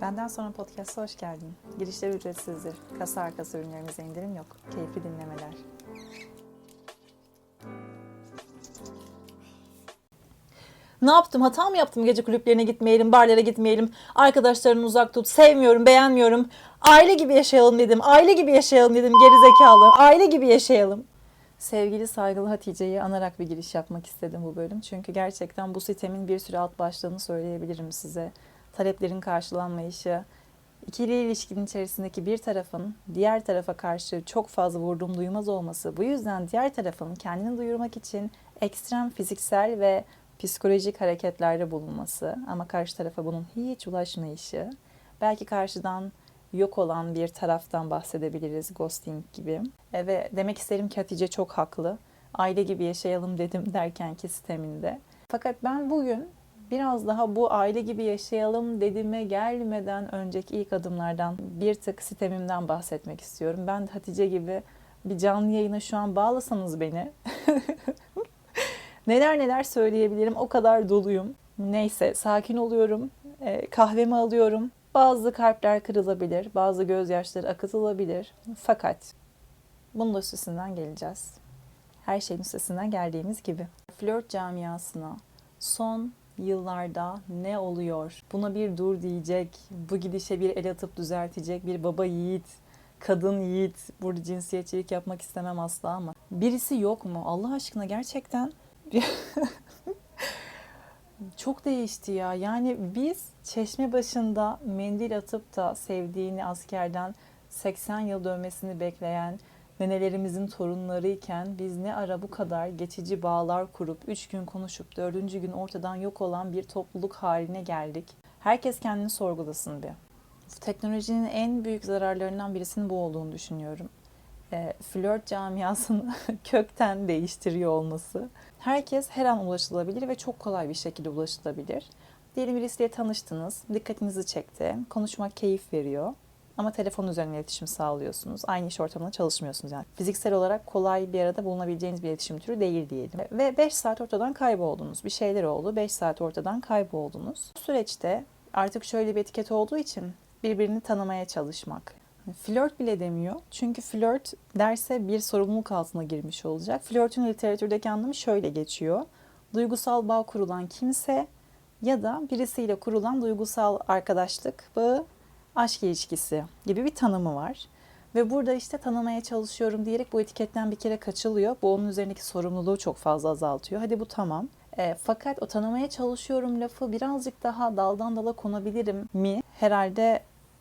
Benden sonra podcast'a hoş geldin. Girişler ücretsizdir. Kasa arkası ürünlerimize indirim yok. Keyifli dinlemeler. Ne yaptım? Hata mı yaptım? Gece kulüplerine gitmeyelim, barlara gitmeyelim, arkadaşlarını uzak tut, sevmiyorum, beğenmiyorum. Aile gibi yaşayalım dedim, aile gibi yaşayalım dedim geri zekalı. Aile gibi yaşayalım. Sevgili saygılı Hatice'yi anarak bir giriş yapmak istedim bu bölüm. Çünkü gerçekten bu sitemin bir sürü alt başlığını söyleyebilirim size. Taleplerin karşılanmayışı, ikili ilişkinin içerisindeki bir tarafın diğer tarafa karşı çok fazla vurdum duymaz olması. Bu yüzden diğer tarafın kendini duyurmak için ekstrem fiziksel ve psikolojik hareketlerde bulunması ama karşı tarafa bunun hiç ulaşmayışı, belki karşıdan yok olan bir taraftan bahsedebiliriz ghosting gibi. E, ve demek isterim ki Hatice çok haklı. Aile gibi yaşayalım dedim derkenki sisteminde. Fakat ben bugün biraz daha bu aile gibi yaşayalım dedime gelmeden önceki ilk adımlardan bir tık sistemimden bahsetmek istiyorum. Ben Hatice gibi bir canlı yayına şu an bağlasanız beni neler neler söyleyebilirim o kadar doluyum. Neyse sakin oluyorum, e, kahvemi alıyorum. Bazı kalpler kırılabilir, bazı gözyaşları akıtılabilir. Fakat bunun da üstesinden geleceğiz. Her şeyin üstesinden geldiğimiz gibi. Flört camiasına son yıllarda ne oluyor? Buna bir dur diyecek, bu gidişe bir el atıp düzeltecek bir baba yiğit, kadın yiğit. Burada cinsiyetçilik yapmak istemem asla ama. Birisi yok mu? Allah aşkına gerçekten çok değişti ya. Yani biz çeşme başında mendil atıp da sevdiğini askerden 80 yıl dönmesini bekleyen nenelerimizin torunlarıyken biz ne ara bu kadar geçici bağlar kurup 3 gün konuşup 4. gün ortadan yok olan bir topluluk haline geldik. Herkes kendini sorgulasın bir. Teknolojinin en büyük zararlarından birisinin bu olduğunu düşünüyorum. E, flört camiasını kökten değiştiriyor olması. Herkes her an ulaşılabilir ve çok kolay bir şekilde ulaşılabilir. Diyelim birisiyle tanıştınız, dikkatinizi çekti, konuşmak keyif veriyor. Ama telefon üzerinden iletişim sağlıyorsunuz. Aynı iş ortamında çalışmıyorsunuz yani. Fiziksel olarak kolay bir arada bulunabileceğiniz bir iletişim türü değil diyelim. Ve 5 saat ortadan kayboldunuz. Bir şeyler oldu. 5 saat ortadan kayboldunuz. Bu süreçte artık şöyle bir etiket olduğu için birbirini tanımaya çalışmak. Flört bile demiyor. Çünkü flört derse bir sorumluluk altına girmiş olacak. Flörtün literatürdeki anlamı şöyle geçiyor. Duygusal bağ kurulan kimse ya da birisiyle kurulan duygusal arkadaşlık bağı, aşk ilişkisi gibi bir tanımı var. Ve burada işte tanımaya çalışıyorum diyerek bu etiketten bir kere kaçılıyor. Bu onun üzerindeki sorumluluğu çok fazla azaltıyor. Hadi bu tamam. E, fakat o tanımaya çalışıyorum lafı birazcık daha daldan dala konabilirim mi? Herhalde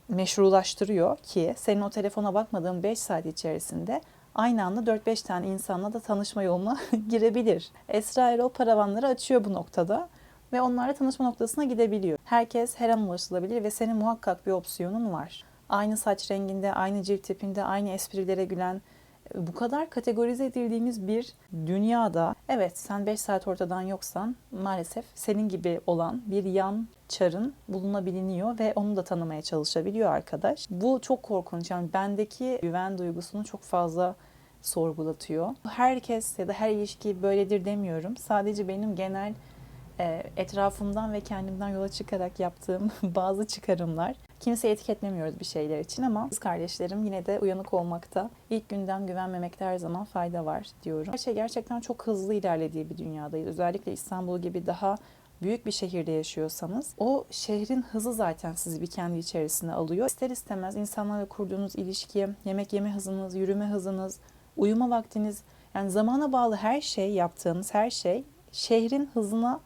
meşrulaştırıyor ki senin o telefona bakmadığın 5 saat içerisinde aynı anda 4-5 tane insanla da tanışma yoluna girebilir. Esra Erol paravanları açıyor bu noktada ve onlarla tanışma noktasına gidebiliyor. Herkes her an ulaşılabilir ve senin muhakkak bir opsiyonun var. Aynı saç renginde, aynı cilt tipinde, aynı esprilere gülen, bu kadar kategorize edildiğimiz bir dünyada evet sen 5 saat ortadan yoksan maalesef senin gibi olan bir yan çarın bulunabiliyor ve onu da tanımaya çalışabiliyor arkadaş. Bu çok korkunç. Yani bendeki güven duygusunu çok fazla sorgulatıyor. Herkes ya da her ilişki böyledir demiyorum. Sadece benim genel e, etrafımdan ve kendimden yola çıkarak yaptığım bazı çıkarımlar. Kimseyi etiketlemiyoruz bir şeyler için ama kız kardeşlerim yine de uyanık olmakta, ilk günden güvenmemekte her zaman fayda var diyorum. Her şey gerçekten çok hızlı ilerlediği bir dünyadayız. Özellikle İstanbul gibi daha büyük bir şehirde yaşıyorsanız o şehrin hızı zaten sizi bir kendi içerisine alıyor. İster istemez insanlarla kurduğunuz ilişki, yemek yeme hızınız, yürüme hızınız, uyuma vaktiniz yani zamana bağlı her şey yaptığınız her şey şehrin hızına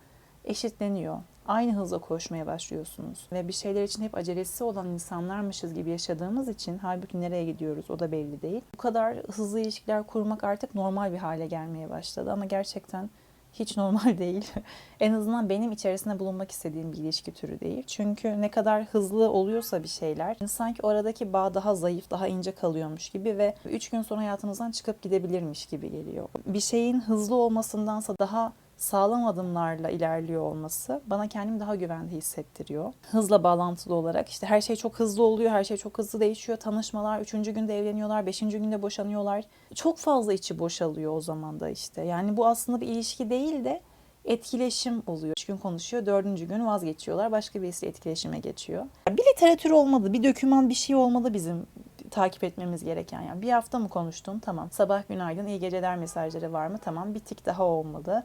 eşitleniyor. Aynı hızla koşmaya başlıyorsunuz. Ve bir şeyler için hep acelesi olan insanlarmışız gibi yaşadığımız için halbuki nereye gidiyoruz o da belli değil. Bu kadar hızlı ilişkiler kurmak artık normal bir hale gelmeye başladı ama gerçekten hiç normal değil. en azından benim içerisinde bulunmak istediğim bir ilişki türü değil. Çünkü ne kadar hızlı oluyorsa bir şeyler sanki oradaki bağ daha zayıf, daha ince kalıyormuş gibi ve 3 gün sonra hayatınızdan çıkıp gidebilirmiş gibi geliyor. Bir şeyin hızlı olmasındansa daha sağlam adımlarla ilerliyor olması bana kendimi daha güvende hissettiriyor. Hızla bağlantılı olarak işte her şey çok hızlı oluyor, her şey çok hızlı değişiyor. Tanışmalar, üçüncü günde evleniyorlar, beşinci günde boşanıyorlar. Çok fazla içi boşalıyor o zaman da işte. Yani bu aslında bir ilişki değil de etkileşim oluyor. Üç gün konuşuyor, dördüncü gün vazgeçiyorlar. Başka birisiyle etkileşime geçiyor. Bir literatür olmadı, bir döküman bir şey olmadı bizim takip etmemiz gereken. Yani bir hafta mı konuştun? Tamam. Sabah günaydın, iyi geceler mesajları var mı? Tamam. Bir tik daha olmalı.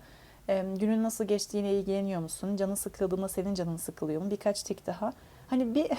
Günün nasıl geçtiğine ilgileniyor musun? Canın sıkıldığında senin canın sıkılıyor mu? Birkaç tik daha. Hani bir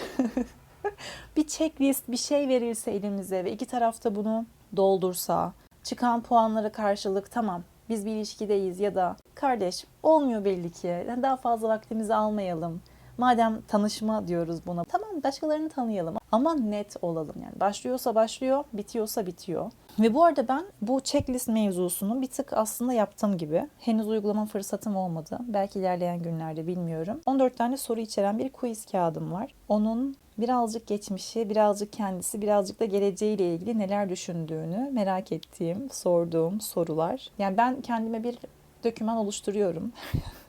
bir checklist, bir şey verilse elimize ve iki tarafta bunu doldursa, çıkan puanlara karşılık tamam biz bir ilişkideyiz ya da kardeş olmuyor belli ki daha fazla vaktimizi almayalım. Madem tanışma diyoruz buna tamam başkalarını tanıyalım ama net olalım yani başlıyorsa başlıyor bitiyorsa bitiyor. Ve bu arada ben bu checklist mevzusunu bir tık aslında yaptığım gibi henüz uygulama fırsatım olmadı. Belki ilerleyen günlerde bilmiyorum. 14 tane soru içeren bir quiz kağıdım var. Onun birazcık geçmişi, birazcık kendisi, birazcık da geleceğiyle ilgili neler düşündüğünü merak ettiğim, sorduğum sorular. Yani ben kendime bir doküman oluşturuyorum.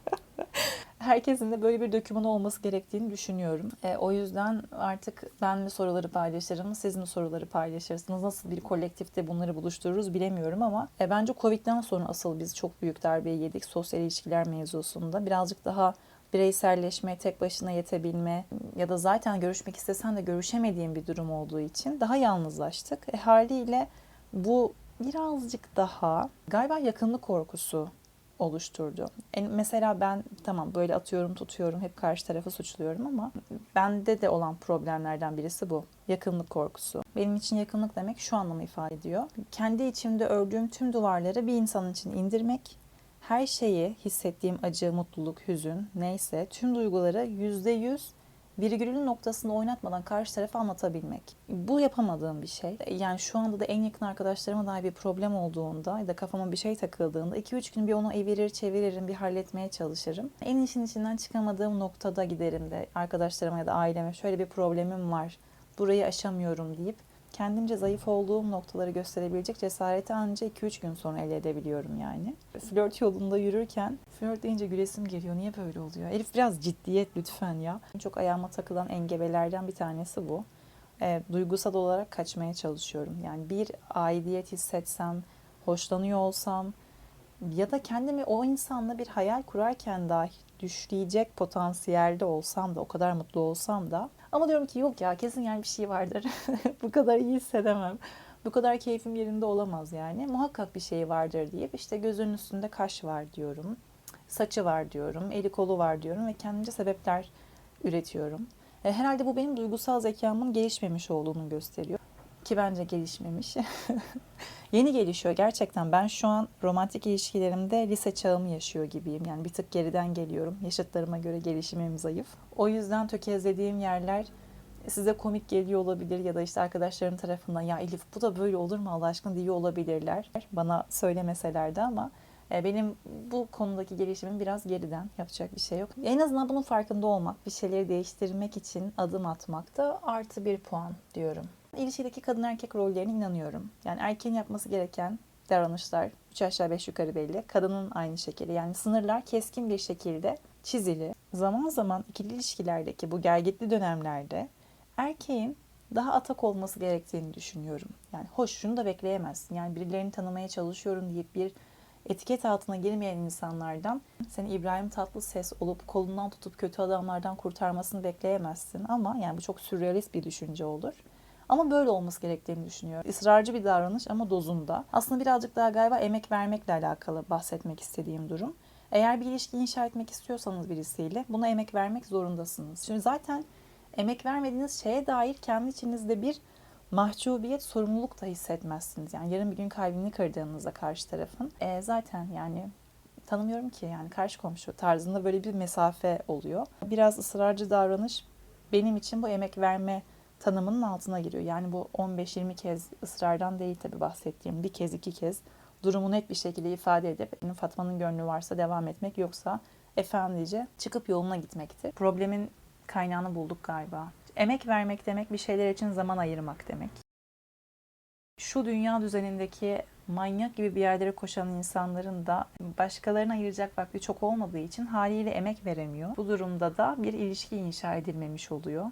Herkesin de böyle bir doküman olması gerektiğini düşünüyorum. E, o yüzden artık ben mi soruları paylaşırım, siz mi soruları paylaşırsınız? Nasıl bir kolektifte bunları buluştururuz bilemiyorum ama e, bence Covid'den sonra asıl biz çok büyük darbeyi yedik sosyal ilişkiler mevzusunda. Birazcık daha bireyselleşme, tek başına yetebilme ya da zaten görüşmek istesen de görüşemediğin bir durum olduğu için daha yalnızlaştık. E, haliyle bu birazcık daha galiba yakınlık korkusu oluşturdu. En, mesela ben tamam böyle atıyorum tutuyorum hep karşı tarafı suçluyorum ama bende de olan problemlerden birisi bu. Yakınlık korkusu. Benim için yakınlık demek şu anlamı ifade ediyor. Kendi içimde ördüğüm tüm duvarları bir insanın için indirmek, her şeyi hissettiğim acı, mutluluk, hüzün neyse tüm duyguları yüzde yüz virgülün noktasını oynatmadan karşı tarafa anlatabilmek. Bu yapamadığım bir şey. Yani şu anda da en yakın arkadaşlarıma dair bir problem olduğunda ya da kafama bir şey takıldığında 2-3 gün bir onu evirir çeviririm, bir halletmeye çalışırım. En işin içinden çıkamadığım noktada giderim de arkadaşlarıma ya da aileme şöyle bir problemim var, burayı aşamıyorum deyip kendimce zayıf olduğum noktaları gösterebilecek cesareti anca 2-3 gün sonra elde edebiliyorum yani. Flört yolunda yürürken flört deyince gülesim geliyor. Niye böyle oluyor? Elif biraz ciddiyet lütfen ya. Çok ayağıma takılan engebelerden bir tanesi bu. E, duygusal olarak kaçmaya çalışıyorum. Yani bir aidiyet hissetsem, hoşlanıyor olsam ya da kendimi o insanla bir hayal kurarken dahi düşleyecek potansiyelde olsam da o kadar mutlu olsam da ama diyorum ki yok ya kesin yani bir şey vardır. Bu kadar iyi hissedemem. Bu kadar keyfim yerinde olamaz yani. Muhakkak bir şey vardır deyip işte gözünün üstünde kaş var diyorum. Saçı var diyorum. Eli kolu var diyorum ve kendimce sebepler üretiyorum. E, herhalde bu benim duygusal zekamın gelişmemiş olduğunu gösteriyor. Ki bence gelişmemiş. Yeni gelişiyor gerçekten. Ben şu an romantik ilişkilerimde lise çağımı yaşıyor gibiyim. Yani bir tık geriden geliyorum. Yaşıtlarıma göre gelişimim zayıf. O yüzden tökezlediğim yerler size komik geliyor olabilir ya da işte arkadaşlarım tarafından ya Elif bu da böyle olur mu Allah aşkına diyor olabilirler. Bana söylemeseler de ama e, benim bu konudaki gelişimim biraz geriden yapacak bir şey yok. En azından bunun farkında olmak, bir şeyleri değiştirmek için adım atmak da artı bir puan diyorum. İlişkideki kadın erkek rollerine inanıyorum. Yani erkeğin yapması gereken davranışlar 3 aşağı 5 yukarı belli. Kadının aynı şekilde. Yani sınırlar keskin bir şekilde çizili. Zaman zaman ikili ilişkilerdeki bu gergitli dönemlerde erkeğin daha atak olması gerektiğini düşünüyorum. Yani hoş şunu da bekleyemezsin. Yani birilerini tanımaya çalışıyorum deyip bir etiket altına girmeyen insanlardan seni İbrahim Tatlıses olup kolundan tutup kötü adamlardan kurtarmasını bekleyemezsin. Ama yani bu çok sürrealist bir düşünce olur. Ama böyle olması gerektiğini düşünüyorum. Israrcı bir davranış ama dozunda. Aslında birazcık daha galiba emek vermekle alakalı bahsetmek istediğim durum. Eğer bir ilişki inşa etmek istiyorsanız birisiyle buna emek vermek zorundasınız. Şimdi zaten emek vermediğiniz şeye dair kendi içinizde bir mahcubiyet, sorumluluk da hissetmezsiniz. Yani yarın bir gün kalbini kırdığınızda karşı tarafın e, zaten yani tanımıyorum ki yani karşı komşu tarzında böyle bir mesafe oluyor. Biraz ısrarcı davranış benim için bu emek verme tanımının altına giriyor. Yani bu 15-20 kez ısrardan değil tabii bahsettiğim. Bir kez iki kez durumu net bir şekilde ifade edip Fatma'nın gönlü varsa devam etmek yoksa efendice çıkıp yoluna gitmektir. Problemin kaynağını bulduk galiba. Emek vermek demek bir şeyler için zaman ayırmak demek. Şu dünya düzenindeki manyak gibi bir yerlere koşan insanların da başkalarına ayıracak vakti çok olmadığı için haliyle emek veremiyor. Bu durumda da bir ilişki inşa edilmemiş oluyor.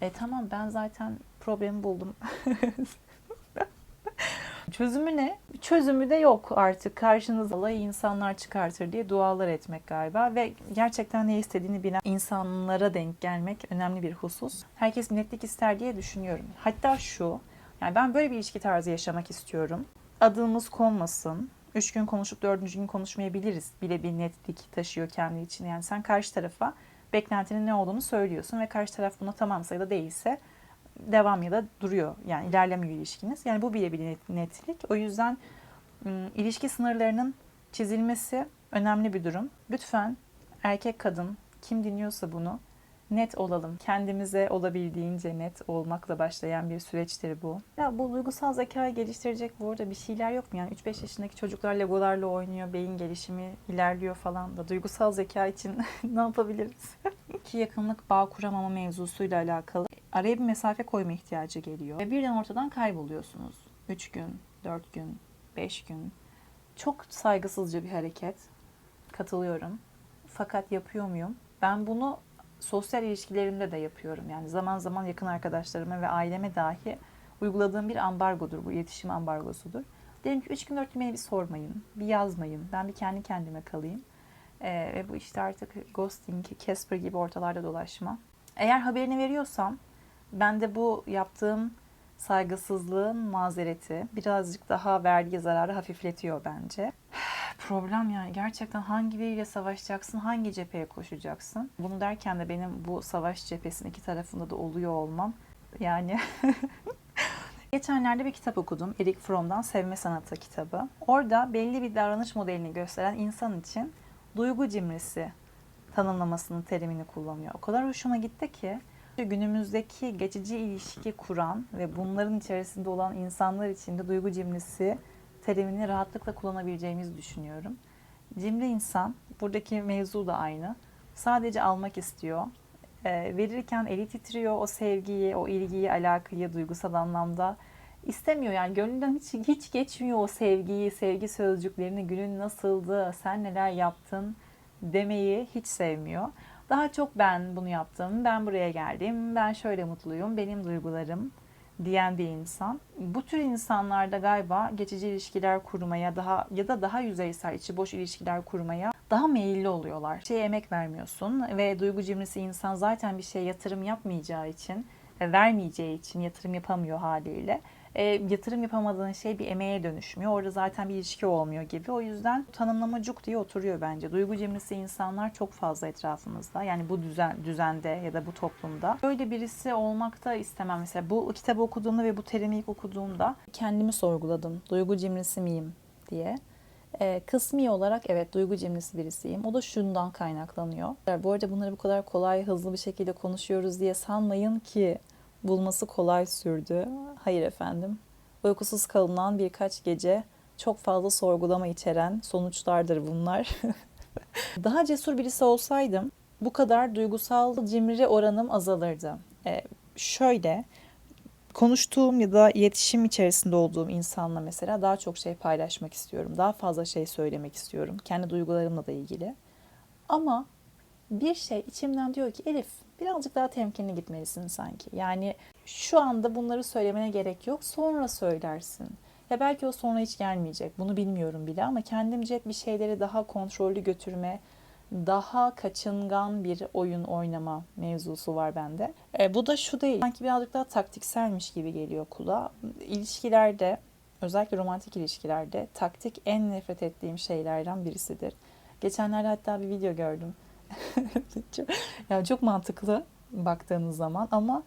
E tamam ben zaten problemi buldum. Çözümü ne? Çözümü de yok artık. Karşınıza alay insanlar çıkartır diye dualar etmek galiba ve gerçekten ne istediğini bilen insanlara denk gelmek önemli bir husus. Herkes netlik ister diye düşünüyorum. Hatta şu, yani ben böyle bir ilişki tarzı yaşamak istiyorum. Adımız konmasın. Üç gün konuşup dördüncü gün konuşmayabiliriz bile bir netlik taşıyor kendi için. Yani sen karşı tarafa beklentinin ne olduğunu söylüyorsun ve karşı taraf buna tamamsa ya da değilse devam ya da duruyor. Yani ilerlemiyor ilişkiniz. Yani bu bile bir net- netlik. O yüzden ım, ilişki sınırlarının çizilmesi önemli bir durum. Lütfen erkek kadın kim dinliyorsa bunu net olalım. Kendimize olabildiğince net olmakla başlayan bir süreçtir bu. Ya bu duygusal zekayı geliştirecek bu arada bir şeyler yok mu? Yani 3-5 yaşındaki çocuklar legolarla oynuyor, beyin gelişimi ilerliyor falan da. Duygusal zeka için ne yapabiliriz? İki yakınlık bağ kuramama mevzusuyla alakalı araya bir mesafe koyma ihtiyacı geliyor. Ve birden ortadan kayboluyorsunuz. 3 gün, 4 gün, 5 gün. Çok saygısızca bir hareket. Katılıyorum. Fakat yapıyor muyum? Ben bunu sosyal ilişkilerimde de yapıyorum. Yani zaman zaman yakın arkadaşlarıma ve aileme dahi uyguladığım bir ambargodur bu. iletişim ambargosudur. Derim ki 3 gün 4 gün beni bir sormayın, bir yazmayın. Ben bir kendi kendime kalayım. Ee, ve bu işte artık ghosting, Casper gibi ortalarda dolaşma. Eğer haberini veriyorsam ben de bu yaptığım saygısızlığın mazereti birazcık daha verdiği zararı hafifletiyor bence. Problem yani gerçekten hangi biriyle savaşacaksın, hangi cepheye koşacaksın? Bunu derken de benim bu savaş cephesinin iki tarafında da oluyor olmam yani Geçenlerde bir kitap okudum. Eric Fromm'dan Sevme Sanatı kitabı. Orada belli bir davranış modelini gösteren insan için duygu cimrisi tanımlamasının terimini kullanıyor. O kadar hoşuma gitti ki günümüzdeki geçici ilişki kuran ve bunların içerisinde olan insanlar için de duygu cimrisi terimini rahatlıkla kullanabileceğimizi düşünüyorum. Cimri insan, buradaki mevzu da aynı. Sadece almak istiyor. E, verirken eli titriyor o sevgiyi, o ilgiyi, alakayı duygusal anlamda istemiyor. Yani gönlünden hiç, hiç geçmiyor o sevgiyi, sevgi sözcüklerini, günün nasıldı, sen neler yaptın demeyi hiç sevmiyor. Daha çok ben bunu yaptım, ben buraya geldim, ben şöyle mutluyum, benim duygularım diyen bir insan. Bu tür insanlarda galiba geçici ilişkiler kurmaya daha ya da daha yüzeysel içi boş ilişkiler kurmaya daha meyilli oluyorlar. Şeye emek vermiyorsun ve duygu cimrisi insan zaten bir şeye yatırım yapmayacağı için ve vermeyeceği için yatırım yapamıyor haliyle. E, yatırım yapamadığın şey bir emeğe dönüşmüyor. Orada zaten bir ilişki olmuyor gibi. O yüzden tanımlama cuk diye oturuyor bence. Duygu cimrisi insanlar çok fazla etrafımızda. Yani bu düzen düzende ya da bu toplumda. Böyle birisi olmak da istemem. Mesela bu kitabı okuduğumda ve bu terimi ilk okuduğumda kendimi sorguladım. Duygu cimrisi miyim diye. E, kısmi olarak evet duygu cimrisi birisiyim. O da şundan kaynaklanıyor. Bu arada bunları bu kadar kolay, hızlı bir şekilde konuşuyoruz diye sanmayın ki bulması kolay sürdü. Hayır efendim. Uykusuz kalınan birkaç gece çok fazla sorgulama içeren sonuçlardır bunlar. Daha cesur birisi olsaydım bu kadar duygusal cimri oranım azalırdı. E, şöyle konuştuğum ya da iletişim içerisinde olduğum insanla mesela daha çok şey paylaşmak istiyorum. Daha fazla şey söylemek istiyorum. Kendi duygularımla da ilgili. Ama bir şey içimden diyor ki Elif birazcık daha temkinli gitmelisin sanki. Yani şu anda bunları söylemene gerek yok. Sonra söylersin. Ya belki o sonra hiç gelmeyecek. Bunu bilmiyorum bile ama kendimce bir şeyleri daha kontrollü götürme, daha kaçıngan bir oyun oynama mevzusu var bende. E, bu da şu değil. Sanki birazcık daha taktikselmiş gibi geliyor kulağa. İlişkilerde, özellikle romantik ilişkilerde taktik en nefret ettiğim şeylerden birisidir. Geçenlerde hatta bir video gördüm. yani çok mantıklı baktığınız zaman ama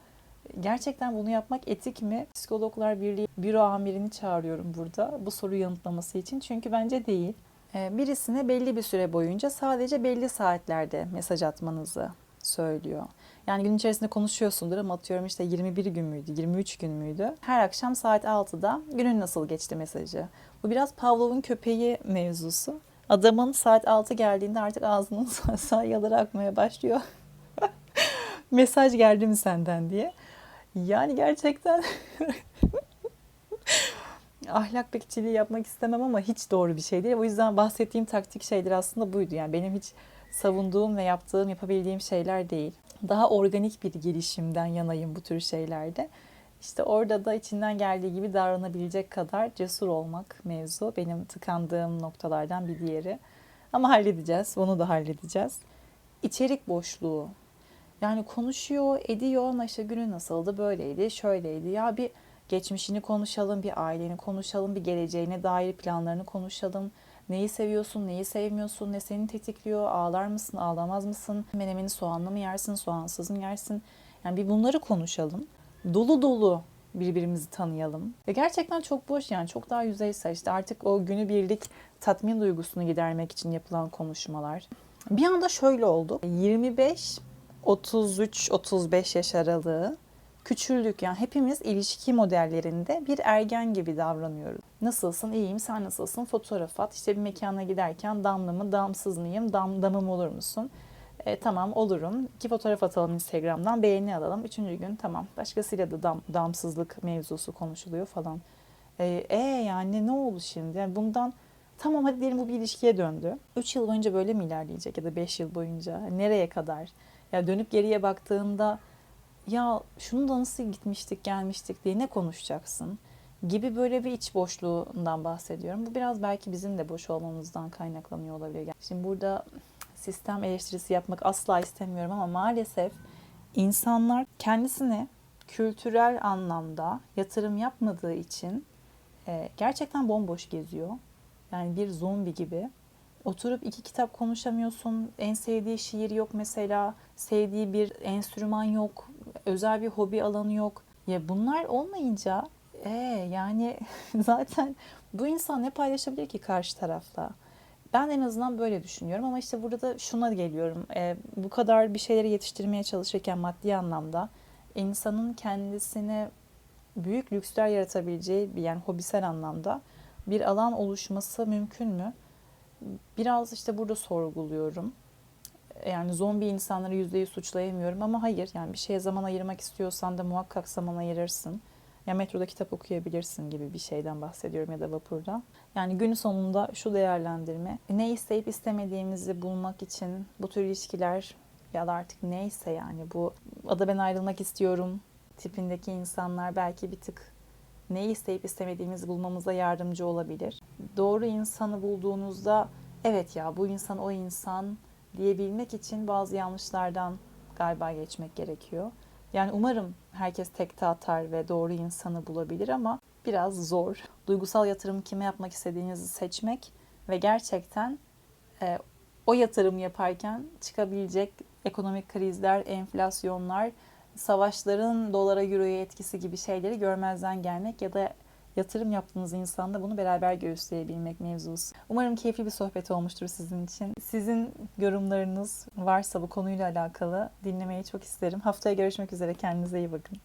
gerçekten bunu yapmak etik mi? Psikologlar Birliği büro amirini çağırıyorum burada bu soruyu yanıtlaması için. Çünkü bence değil. Ee, Birisine belli bir süre boyunca sadece belli saatlerde mesaj atmanızı söylüyor. Yani gün içerisinde konuşuyorsundur ama atıyorum işte 21 gün müydü, 23 gün müydü? Her akşam saat 6'da günün nasıl geçti mesajı. Bu biraz Pavlov'un köpeği mevzusu. Adamın saat 6 geldiğinde artık ağzının salyaları akmaya başlıyor. Mesaj geldi mi senden diye. Yani gerçekten ahlak bekçiliği yapmak istemem ama hiç doğru bir şey değil. O yüzden bahsettiğim taktik şeyler aslında buydu. Yani benim hiç savunduğum ve yaptığım, yapabildiğim şeyler değil. Daha organik bir gelişimden yanayım bu tür şeylerde. İşte orada da içinden geldiği gibi davranabilecek kadar cesur olmak mevzu. Benim tıkandığım noktalardan bir diğeri. Ama halledeceğiz. Bunu da halledeceğiz. İçerik boşluğu. Yani konuşuyor, ediyor ama işte günü nasıldı, böyleydi, şöyleydi. Ya bir geçmişini konuşalım, bir aileni konuşalım, bir geleceğine dair planlarını konuşalım. Neyi seviyorsun, neyi sevmiyorsun, ne seni tetikliyor, ağlar mısın, ağlamaz mısın, menemeni soğanlı mı yersin, soğansız mı yersin? Yani bir bunları konuşalım. Dolu dolu birbirimizi tanıyalım. Ve gerçekten çok boş yani çok daha yüzeysel işte artık o günübirlik tatmin duygusunu gidermek için yapılan konuşmalar. Bir anda şöyle oldu. 25 33-35 yaş aralığı küçüldük yani hepimiz ilişki modellerinde bir ergen gibi davranıyoruz. Nasılsın? İyiyim. Sen nasılsın? Fotoğraf at. İşte bir mekana giderken damlı mı, damsız mıyım? Dam, damım olur musun? E, tamam olurum. İki fotoğraf atalım Instagram'dan. Beğeni alalım. Üçüncü gün tamam. Başkasıyla da dam, damsızlık mevzusu konuşuluyor falan. E, e yani ne oldu şimdi? Yani bundan tamam hadi diyelim bu bir ilişkiye döndü. Üç yıl boyunca böyle mi ilerleyecek ya da beş yıl boyunca? Nereye kadar? Ya dönüp geriye baktığında ya şunu da nasıl gitmiştik gelmiştik diye ne konuşacaksın gibi böyle bir iç boşluğundan bahsediyorum. Bu biraz belki bizim de boş olmamızdan kaynaklanıyor olabilir. Şimdi burada sistem eleştirisi yapmak asla istemiyorum ama maalesef insanlar kendisine kültürel anlamda yatırım yapmadığı için e, gerçekten bomboş geziyor. Yani bir zombi gibi. Oturup iki kitap konuşamıyorsun. En sevdiği şiir yok mesela. Sevdiği bir enstrüman yok. Özel bir hobi alanı yok. Ya bunlar olmayınca e yani zaten bu insan ne paylaşabilir ki karşı tarafla? Ben en azından böyle düşünüyorum ama işte burada da şuna geliyorum. E, bu kadar bir şeyleri yetiştirmeye çalışırken maddi anlamda insanın kendisine büyük lüksler yaratabileceği bir yani hobisel anlamda bir alan oluşması mümkün mü? Biraz işte burada sorguluyorum. Yani zombi insanları yüzde yüz suçlayamıyorum ama hayır yani bir şeye zaman ayırmak istiyorsan da muhakkak zaman ayırırsın. Ya metroda kitap okuyabilirsin gibi bir şeyden bahsediyorum ya da vapurda. Yani gün sonunda şu değerlendirme. Ne isteyip istemediğimizi bulmak için bu tür ilişkiler ya da artık neyse yani bu ada ben ayrılmak istiyorum tipindeki insanlar belki bir tık neyi isteyip istemediğimizi bulmamıza yardımcı olabilir. Doğru insanı bulduğunuzda evet ya bu insan o insan diyebilmek için bazı yanlışlardan galiba geçmek gerekiyor. Yani umarım herkes tekte atar ve doğru insanı bulabilir ama biraz zor. Duygusal yatırım kime yapmak istediğinizi seçmek ve gerçekten e, o yatırımı yaparken çıkabilecek ekonomik krizler, enflasyonlar, savaşların dolara, euroya etkisi gibi şeyleri görmezden gelmek ya da yatırım yaptığınız insanda bunu beraber göğüsleyebilmek mevzusu. Umarım keyifli bir sohbet olmuştur sizin için. Sizin yorumlarınız varsa bu konuyla alakalı dinlemeyi çok isterim. Haftaya görüşmek üzere. Kendinize iyi bakın.